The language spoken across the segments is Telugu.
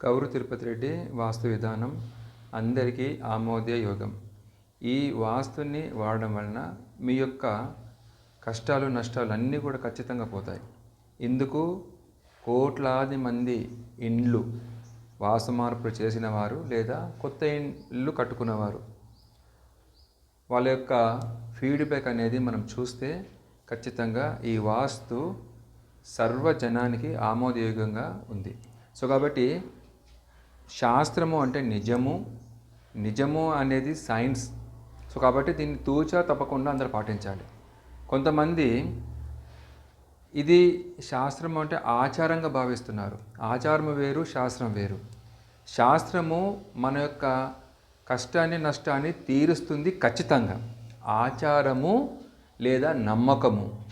కౌరు తిరుపతి రెడ్డి వాస్తు విధానం అందరికీ ఆమోదయోగం యోగం. ఈ వాస్తుని వాడడం వలన మీ యొక్క కష్టాలు నష్టాలు అన్నీ కూడా ఖచ్చితంగా పోతాయి. ఇందుకు కోట్లాది మంది ఇండ్లు వాసు మార్పులు చేసిన వారు లేదా కొత్త ఇల్లు కట్టుకున్నవారు వాళ్ళ యొక్క ఫీడ్బ్యాక్ అనేది మనం చూస్తే ఖచ్చితంగా ఈ వాస్తు సర్వజనానికి ఆమోదయోగంగా ఉంది. సో కాబట్టి శాస్త్రము అంటే నిజము నిజము అనేది సైన్స్. సో కాబట్టి దీన్ని తూచా తప్పకుండా అందరూ పాటించాలి. కొంతమంది ఇది శాస్త్రం అంటే ఆచారంగా భావిస్తున్నారు. ఆచారము వేరు శాస్త్రం వేరు. శాస్త్రము మన యొక్క కష్టాన్ని నష్టాన్ని తీరుస్తుంది ఖచ్చితంగా. ఆచారము లేదా నమ్మకము.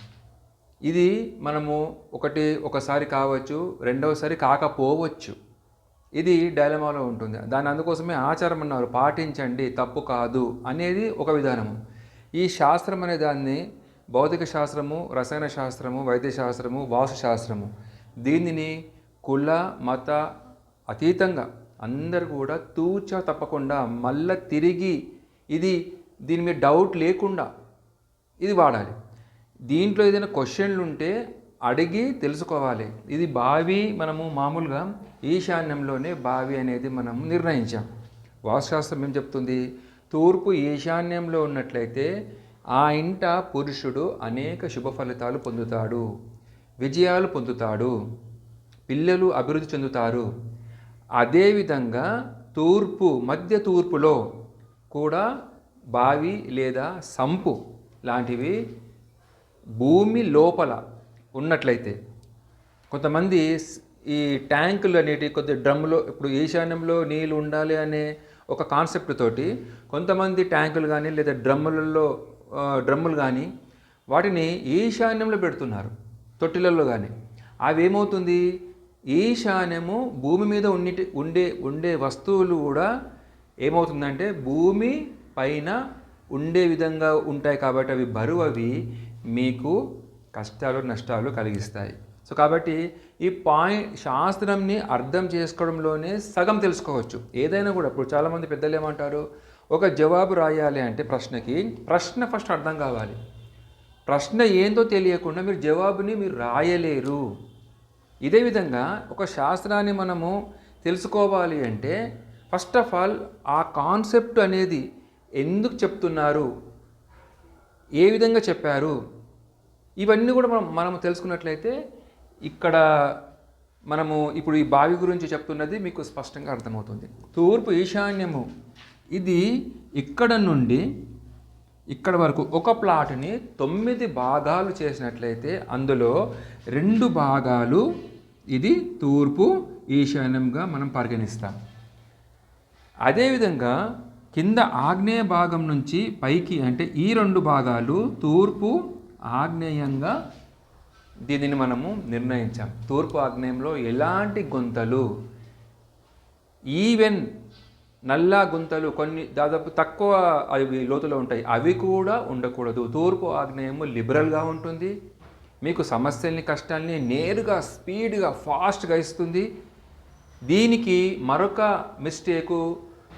ఇది మనము ఒకటి ఒకసారి కావచ్చు రెండవసారి కాకపోవచ్చు. ఇది డైలమాలో ఉంటుంది. దాని అందుకోసమే ఆచారం అన్నారు. పాటించండి తప్పు కాదు అనేది ఒక విధానము. ఈ శాస్త్రం అనే దాన్ని భౌతిక శాస్త్రము రసాయన శాస్త్రము వైద్య శాస్త్రము శాస్త్రము దీనిని కుల మత అతీతంగా అందరు కూడా తూచ తప్పకుండా మళ్ళా తిరిగి ఇది దీని మీద డౌట్ లేకుండా ఇది వాడాలి. దీంట్లో ఏదైనా క్వశ్చన్లు ఉంటే అడిగి తెలుసుకోవాలి. ఇది బావి మనము మామూలుగా ఈశాన్యంలోనే బావి అనేది మనం నిర్ణయించాం. వాస్తుశాస్త్రం ఏం చెప్తుంది? తూర్పు ఈశాన్యంలో ఉన్నట్లయితే ఆ ఇంట పురుషుడు అనేక శుభ ఫలితాలు పొందుతాడు. విజయాలు పొందుతాడు. పిల్లలు అభివృద్ధి చెందుతారు. అదేవిధంగా తూర్పు మధ్య తూర్పులో కూడా బావి లేదా సంపు లాంటివి భూమి లోపల ఉన్నట్లయితే కొంతమంది ఈ ట్యాంకులు అనేటివి కొద్ది డ్రమ్ములో ఇప్పుడు ఈశాన్యంలో నీళ్ళు ఉండాలి అనే ఒక కాన్సెప్ట్ తోటి కొంతమంది ట్యాంకులు కానీ లేదా డ్రమ్ములలో డ్రమ్ములు కానీ వాటిని ఈశాన్యంలో పెడుతున్నారు తొట్టిలలో కానీ అవి ఏమవుతుంది ఈశాన్యము భూమి మీద ఉన్నిటి ఉండే ఉండే వస్తువులు కూడా ఏమవుతుందంటే భూమి పైన ఉండే విధంగా ఉంటాయి కాబట్టి అవి బరువు అవి మీకు కష్టాలు నష్టాలు కలిగిస్తాయి. సో కాబట్టి ఈ పాయింట్ శాస్త్రంని అర్థం చేసుకోవడంలోనే సగం తెలుసుకోవచ్చు. ఏదైనా కూడా ఇప్పుడు చాలామంది పెద్దలు ఏమంటారు ఒక జవాబు రాయాలి అంటే ప్రశ్నకి ప్రశ్న ఫస్ట్ అర్థం కావాలి. ప్రశ్న ఏందో తెలియకుండా మీరు జవాబుని మీరు రాయలేరు. ఇదే విధంగా ఒక శాస్త్రాన్ని మనము తెలుసుకోవాలి అంటే ఫస్ట్ ఆఫ్ ఆల్ ఆ కాన్సెప్ట్ అనేది ఎందుకు చెప్తున్నారు? ఏ విధంగా చెప్పారు? ఇవన్నీ కూడా మనం మనం తెలుసుకున్నట్లయితే ఇక్కడ మనము ఇప్పుడు ఈ బావి గురించి చెప్తున్నది మీకు స్పష్టంగా అర్థమవుతుంది. తూర్పు ఈశాన్యము. ఇది ఇక్కడ నుండి ఇక్కడ వరకు ఒక ప్లాట్ని తొమ్మిది భాగాలు చేసినట్లయితే అందులో రెండు భాగాలు ఇది తూర్పు ఈశాన్యంగా మనం పరిగణిస్తాం. అదేవిధంగా కింద ఆగ్నేయ భాగం నుంచి పైకి అంటే ఈ రెండు భాగాలు తూర్పు ఆగ్నేయంగా దీనిని మనము నిర్ణయించాం. తూర్పు ఆగ్నేయంలో ఎలాంటి గుంతలు? ఈవెన్ నల్లా గుంతలు కొన్ని దాదాపు తక్కువ అవి లోతులో ఉంటాయి. అవి కూడా ఉండకూడదు. తూర్పు ఆగ్నేయము లిబరల్గా ఉంటుంది. మీకు సమస్యల్ని కష్టాల్ని నేరుగా స్పీడ్గా ఫాస్ట్గా ఇస్తుంది. దీనికి మరొక మిస్టేకు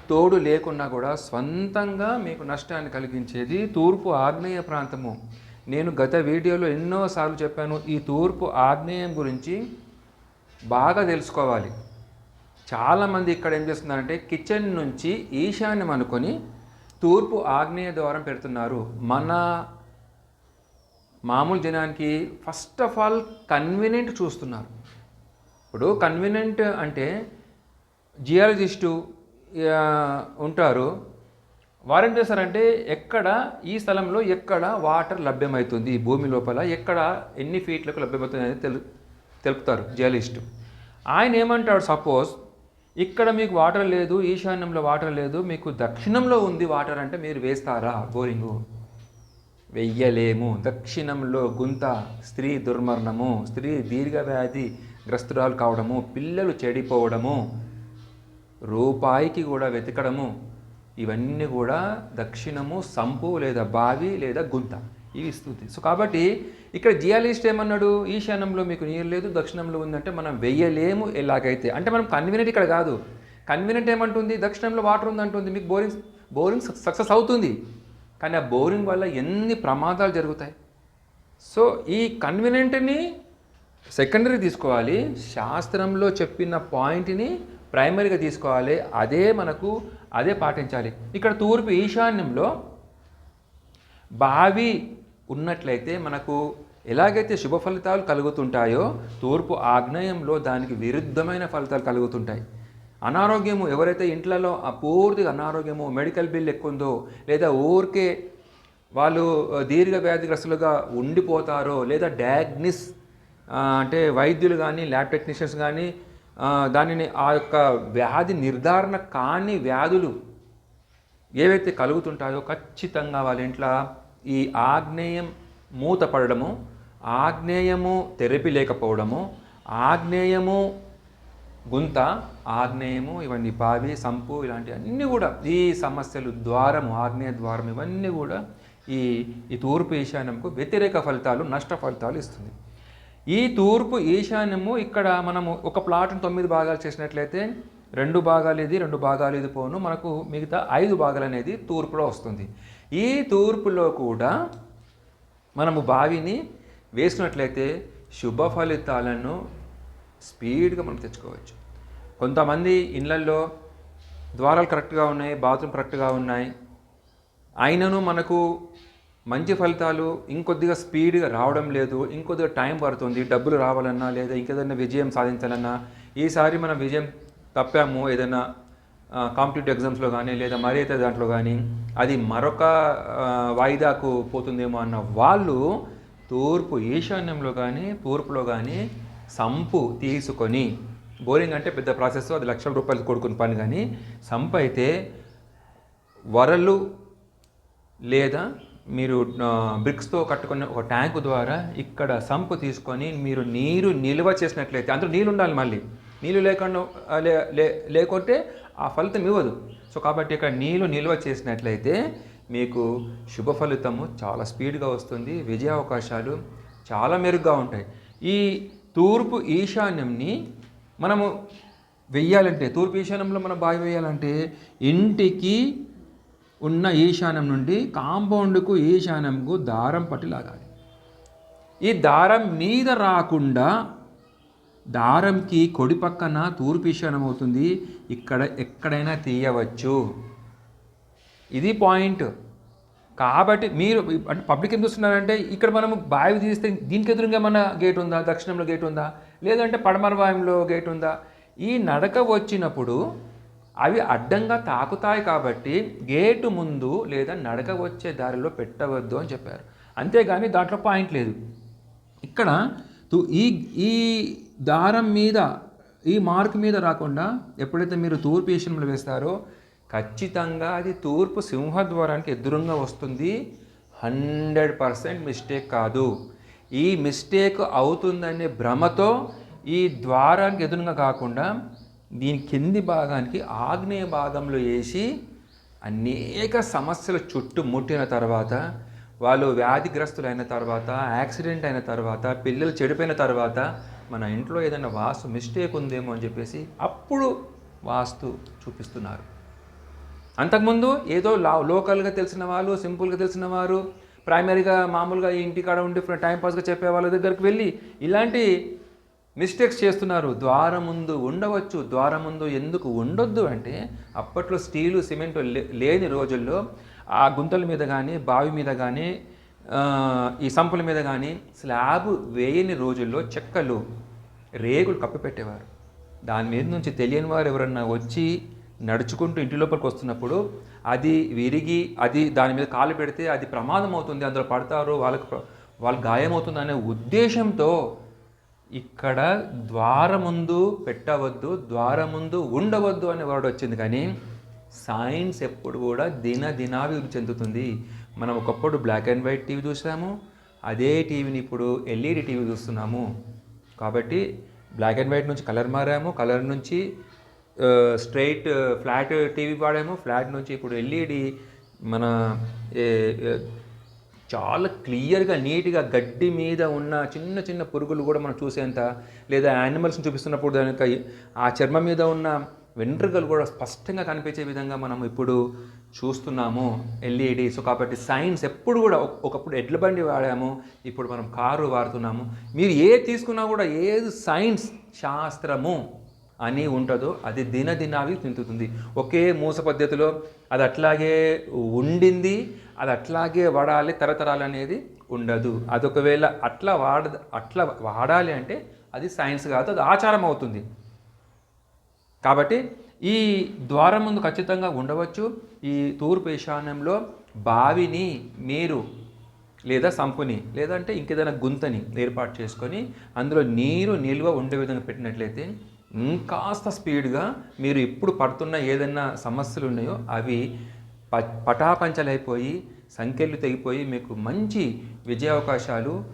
తోడు లేకున్నా కూడా స్వంతంగా మీకు నష్టాన్ని కలిగించేది తూర్పు ఆగ్నేయ ప్రాంతము. నేను గత వీడియోలో ఎన్నోసార్లు చెప్పాను ఈ తూర్పు ఆగ్నేయం గురించి బాగా తెలుసుకోవాలి. చాలామంది ఇక్కడ ఏం చేస్తున్నారంటే కిచెన్ నుంచి ఈశాన్యం అనుకొని తూర్పు ఆగ్నేయ ద్వారం పెడుతున్నారు. మన మామూలు జనానికి ఫస్ట్ ఆఫ్ ఆల్ కన్వీనియంట్ చూస్తున్నారు. ఇప్పుడు కన్వీనియంట్ అంటే జియాలజిస్టు ఉంటారు. వారేం చేస్తారంటే ఎక్కడ ఈ స్థలంలో ఎక్కడ వాటర్ లభ్యమవుతుంది భూమి లోపల ఎక్కడ ఎన్ని ఫీట్లకు లభ్యమవుతుంది అనేది తెలు తెలుపుతారు జర్నలిస్ట్. ఆయన ఏమంటాడు సపోజ్ ఇక్కడ మీకు వాటర్ లేదు ఈశాన్యంలో వాటర్ లేదు మీకు దక్షిణంలో ఉంది వాటర్ అంటే మీరు వేస్తారా? బోరింగు. వెయ్యలేము. దక్షిణంలో గుంత స్త్రీ దుర్మరణము స్త్రీ దీర్ఘవ్యాధి గ్రస్తురాలు కావడము పిల్లలు చెడిపోవడము రూపాయికి కూడా వెతకడము ఇవన్నీ కూడా దక్షిణము సంపు లేదా బావి లేదా గుంత. ఇవి ఇస్తుంది సో కాబట్టి ఇక్కడ జియాలిస్ట్ ఏమన్నాడు? ఈశాన్యంలో మీకు నీరు లేదు దక్షిణంలో ఉందంటే మనం వెయ్యలేము ఎలాగైతే. అంటే మనం కన్వీనెంట్ ఇక్కడ కాదు. కన్వీనెంట్ ఏమంటుంది? దక్షిణంలో వాటర్ ఉందంటుంది. మీకు బోరింగ్ బోరింగ్ సక్సెస్ అవుతుంది. కానీ ఆ బోరింగ్ వల్ల ఎన్ని ప్రమాదాలు జరుగుతాయి? సో ఈ కన్వీనెంట్ని సెకండరీ తీసుకోవాలి. శాస్త్రంలో చెప్పిన పాయింట్ని ప్రైమరీగా తీసుకోవాలి. అదే మనకు అదే పాటించాలి. ఇక్కడ తూర్పు ఈశాన్యంలో బావి ఉన్నట్లయితే మనకు ఎలాగైతే శుభ ఫలితాలు కలుగుతుంటాయో తూర్పు ఆగ్నేయంలో దానికి విరుద్ధమైన ఫలితాలు కలుగుతుంటాయి. అనారోగ్యము ఎవరైతే ఇంట్లలో పూర్తిగా అనారోగ్యము మెడికల్ బిల్ ఎక్కువ ఉందో లేదా ఊరికే వాళ్ళు దీర్ఘ వ్యాధిగ్రస్తులుగా ఉండిపోతారో లేదా డయాగ్నిస్ అంటే వైద్యులు కానీ ల్యాబ్ టెక్నీషియన్స్ కానీ దానిని ఆ యొక్క వ్యాధి నిర్ధారణ కాని వ్యాధులు ఏవైతే కలుగుతుంటాయో ఖచ్చితంగా వాళ్ళ ఇంట్లో ఈ ఆగ్నేయం మూతపడము ఆగ్నేయము థెరపీ లేకపోవడము ఆగ్నేయము గుంత ఆగ్నేయము ఇవన్నీ బావి సంపు ఇలాంటి అన్నీ కూడా ఈ సమస్యలు ద్వారము ఆగ్నేయ ద్వారం ఇవన్నీ కూడా ఈ ఈ తూర్పు ఈశాన్యంకు వ్యతిరేక ఫలితాలు నష్ట ఫలితాలు ఇస్తుంది. ఈ తూర్పు ఈశాన్యము ఇక్కడ మనము ఒక ప్లాట్ను తొమ్మిది భాగాలు చేసినట్లయితే రెండు భాగాలు ఇది రెండు భాగాలు ఇది పోను. మనకు మిగతా ఐదు భాగాలు అనేది తూర్పులో వస్తుంది. ఈ తూర్పులో కూడా మనము బావిని వేసినట్లయితే శుభ ఫలితాలను స్పీడ్గా మనం తెచ్చుకోవచ్చు. కొంతమంది ఇళ్ళల్లో ద్వారాలు కరెక్ట్గా ఉన్నాయి బాత్రూమ్ కరెక్ట్గా ఉన్నాయి. అయినను మనకు మంచి ఫలితాలు ఇంకొద్దిగా స్పీడ్గా రావడం లేదు ఇంకొద్దిగా టైం పడుతుంది డబ్బులు రావాలన్నా లేదా ఇంకేదైనా విజయం సాధించాలన్నా ఈసారి మనం విజయం తప్పాము ఏదైనా కాంపిటేటివ్ ఎగ్జామ్స్లో కానీ లేదా మరి అయితే దాంట్లో కానీ అది మరొక వాయిదాకు పోతుందేమో అన్న వాళ్ళు తూర్పు ఈశాన్యంలో కానీ తూర్పులో కానీ సంపు తీసుకొని బోరింగ్ అంటే పెద్ద ప్రాసెస్ అది లక్షల రూపాయలు కొడుకుని పని కానీ సంపు అయితే వరలు లేదా మీరు బ్రిక్స్తో కట్టుకున్న ఒక ట్యాంకు ద్వారా ఇక్కడ సంపు తీసుకొని మీరు నీరు నిల్వ చేసినట్లయితే అందులో నీళ్ళు ఉండాలి మళ్ళీ. నీళ్ళు లేకుండా లేకుంటే ఆ ఫలితం ఇవ్వదు. సో కాబట్టి ఇక్కడ నీళ్ళు నిల్వ చేసినట్లయితే మీకు శుభ ఫలితము చాలా స్పీడ్గా వస్తుంది విజయ అవకాశాలు చాలా మెరుగ్గా ఉంటాయి. ఈ తూర్పు ఈశాన్యంని మనము వెయ్యాలంటే తూర్పు ఈశాన్యంలో మనం బావి వేయాలంటే ఇంటికి ఉన్న ఈశాన్యం నుండి కాంపౌండ్కు ఈశాన్యంకు దారం పట్టి లాగాలి ఈ దారం మీద రాకుండా దారంకి కొడి పక్కన తూర్పు ఈశాన్యం అవుతుంది. ఇక్కడ ఎక్కడైనా తీయవచ్చు. ఇది పాయింట్. కాబట్టి మీరు అంటే పబ్లిక్ ఏం చూస్తున్నారంటే ఇక్కడ మనం బావి తీస్తే దీనికి ఎదురుగా మన గేట్ ఉందా? దక్షిణంలో గేట్ ఉందా? లేదంటే పడమర వాయుంలో గేట్ ఉందా? ఈ నడక వచ్చినప్పుడు అవి అడ్డంగా తాకుతాయి కాబట్టి గేటు ముందు లేదా నడక వచ్చే దారిలో పెట్టవద్దు అని చెప్పారు. అంతేగాని దాంట్లో పాయింట్ లేదు. ఇక్కడ ఈ ఈ దారం మీద ఈ మార్క్ మీద రాకుండా ఎప్పుడైతే మీరు తూర్పు ఈశాన్యంలో వేస్తారో ఖచ్చితంగా అది తూర్పు సింహద్వారానికి ఎదురుగా వస్తుంది. హండ్రెడ్ పర్సెంట్ మిస్టేక్ కాదు. ఈ మిస్టేక్ అవుతుందనే భ్రమతో ఈ ద్వారానికి ఎదురుగా కాకుండా దీని కింది భాగానికి ఆగ్నేయ భాగంలో వేసి అనేక సమస్యల చుట్టూ ముట్టిన తర్వాత వాళ్ళు వ్యాధిగ్రస్తులైన తర్వాత యాక్సిడెంట్ అయిన తర్వాత పిల్లలు చెడిపోయిన తర్వాత మన ఇంట్లో ఏదైనా వాస్తు మిస్టేక్ ఉందేమో అని చెప్పేసి అప్పుడు వాస్తు చూపిస్తున్నారు. అంతకుముందు ఏదో లా లోకల్గా తెలిసిన వాళ్ళు సింపుల్గా తెలిసిన వారు ప్రైమరీగా మామూలుగా ఇంటికాడ ఉండి టైంపాస్గా చెప్పే వాళ్ళ దగ్గరికి వెళ్ళి ఇలాంటి మిస్టేక్స్ చేస్తున్నారు. ద్వారం ముందు ఉండవచ్చు. ద్వారం ముందు ఎందుకు ఉండొద్దు అంటే అప్పట్లో స్టీలు సిమెంట్ లేని రోజుల్లో ఆ గుంతల మీద కానీ బావి మీద కానీ ఈ సంపుల మీద కానీ స్లాబ్ వేయని రోజుల్లో చెక్కలు రేగులు కప్పిపెట్టేవారు. దాని మీద నుంచి తెలియని వారు ఎవరన్నా వచ్చి నడుచుకుంటూ ఇంటి లోపలికి వస్తున్నప్పుడు అది విరిగి అది దాని మీద కాలు పెడితే అది ప్రమాదం అవుతుంది అందులో పడతారు వాళ్ళకు వాళ్ళు గాయమవుతుంది అనే ఉద్దేశంతో ఇక్కడ ద్వారముందు పెట్టవద్దు ద్వారముందు ఉండవద్దు అనే వర్డ్ వచ్చింది కానీ సైన్స్ ఎప్పుడు కూడా దిన దినాభివృద్ధి చెందుతుంది. మనం ఒకప్పుడు బ్లాక్ అండ్ వైట్ టీవీ చూసాము అదే టీవీని ఇప్పుడు ఎల్ఈడి టీవీ చూస్తున్నాము. కాబట్టి బ్లాక్ అండ్ వైట్ నుంచి కలర్ మారాము కలర్ నుంచి స్ట్రైట్ ఫ్లాట్ టీవీ వాడాము ఫ్లాట్ నుంచి ఇప్పుడు ఎల్ఈడి మన చాలా క్లియర్గా నీట్గా గడ్డి మీద ఉన్న చిన్న చిన్న పురుగులు కూడా మనం చూసేంత లేదా యానిమల్స్ని చూపిస్తున్నప్పుడు దానికి ఆ చర్మం మీద ఉన్న వెంట్రుకలు కూడా స్పష్టంగా కనిపించే విధంగా మనం ఇప్పుడు చూస్తున్నాము. ఎల్ఈడి సో కాబట్టి సైన్స్ ఎప్పుడు కూడా ఒకప్పుడు ఎడ్ల బండి వాడాము ఇప్పుడు మనం కారు వాడుతున్నాము. మీరు ఏది తీసుకున్నా కూడా ఏది సైన్స్ శాస్త్రము అని ఉంటుందో అది దినదినావి తింటుతుంది. ఒకే మూస పద్ధతిలో అది అట్లాగే ఉండింది అది అట్లాగే వాడాలి తరతరాలు అనేది ఉండదు. అది ఒకవేళ అట్లా వాడ అట్లా వాడాలి అంటే అది సైన్స్ కాదు అది ఆచారం అవుతుంది. కాబట్టి ఈ ద్వారం ముందు ఖచ్చితంగా ఉండవచ్చు. ఈ తూర్పు ఈశాన్యంలో బావిని మీరు లేదా సంపుని లేదంటే ఇంకేదైనా గుంతని ఏర్పాటు చేసుకొని అందులో నీరు నిల్వ ఉండే విధంగా పెట్టినట్లయితే ఇంకాస్త స్పీడ్గా మీరు ఇప్పుడు పడుతున్న ఏదైనా సమస్యలు ఉన్నాయో అవి ప పటాపంచలైపోయి సంఖ్యలు తెగిపోయి మీకు మంచి విజయ అవకాశాలు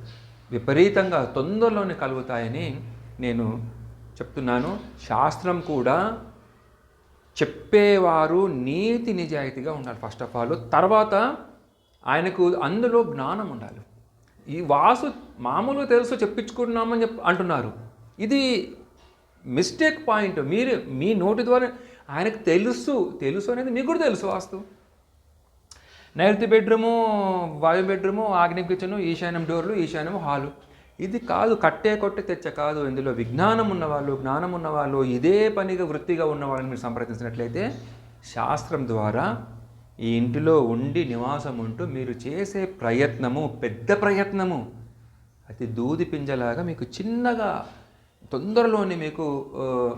విపరీతంగా తొందరలోనే కలుగుతాయని నేను చెప్తున్నాను. శాస్త్రం కూడా చెప్పేవారు నీతి నిజాయితీగా ఉండాలి ఫస్ట్ ఆఫ్ ఆల్. తర్వాత ఆయనకు అందులో జ్ఞానం ఉండాలి. ఈ వాసు మామూలు తెలుసు చెప్పించుకుంటున్నామని చెప్ అంటున్నారు. ఇది మిస్టేక్ పాయింట్. మీరు మీ నోటి ద్వారా ఆయనకు తెలుసు తెలుసు అనేది మీకు కూడా తెలుసు వాస్తు నైరుతి బెడ్రూము వాయు బెడ్రూము ఆగ్నేయ కిచెను ఈశాన్యం డోర్లు ఈశాన్యం హాలు. ఇది కాదు కట్టే కొట్టే తెచ్చ కాదు ఇందులో. విజ్ఞానం ఉన్నవాళ్ళు జ్ఞానం ఉన్నవాళ్ళు ఇదే పనిగా వృత్తిగా ఉన్న వాళ్ళని మీరు సంప్రదించినట్లయితే శాస్త్రం ద్వారా ఈ ఇంటిలో ఉండి నివాసం ఉంటూ మీరు చేసే ప్రయత్నము పెద్ద ప్రయత్నము అతి దూది పింజలాగా మీకు చిన్నగా తొందరలోనే మీకు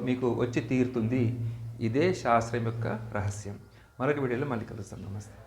మీకు వచ్చి తీరుతుంది. ఇదే శాస్త్రం యొక్క రహస్యం. మరొక వీడియోలో మళ్ళీ కలుస్తాం. నమస్తే.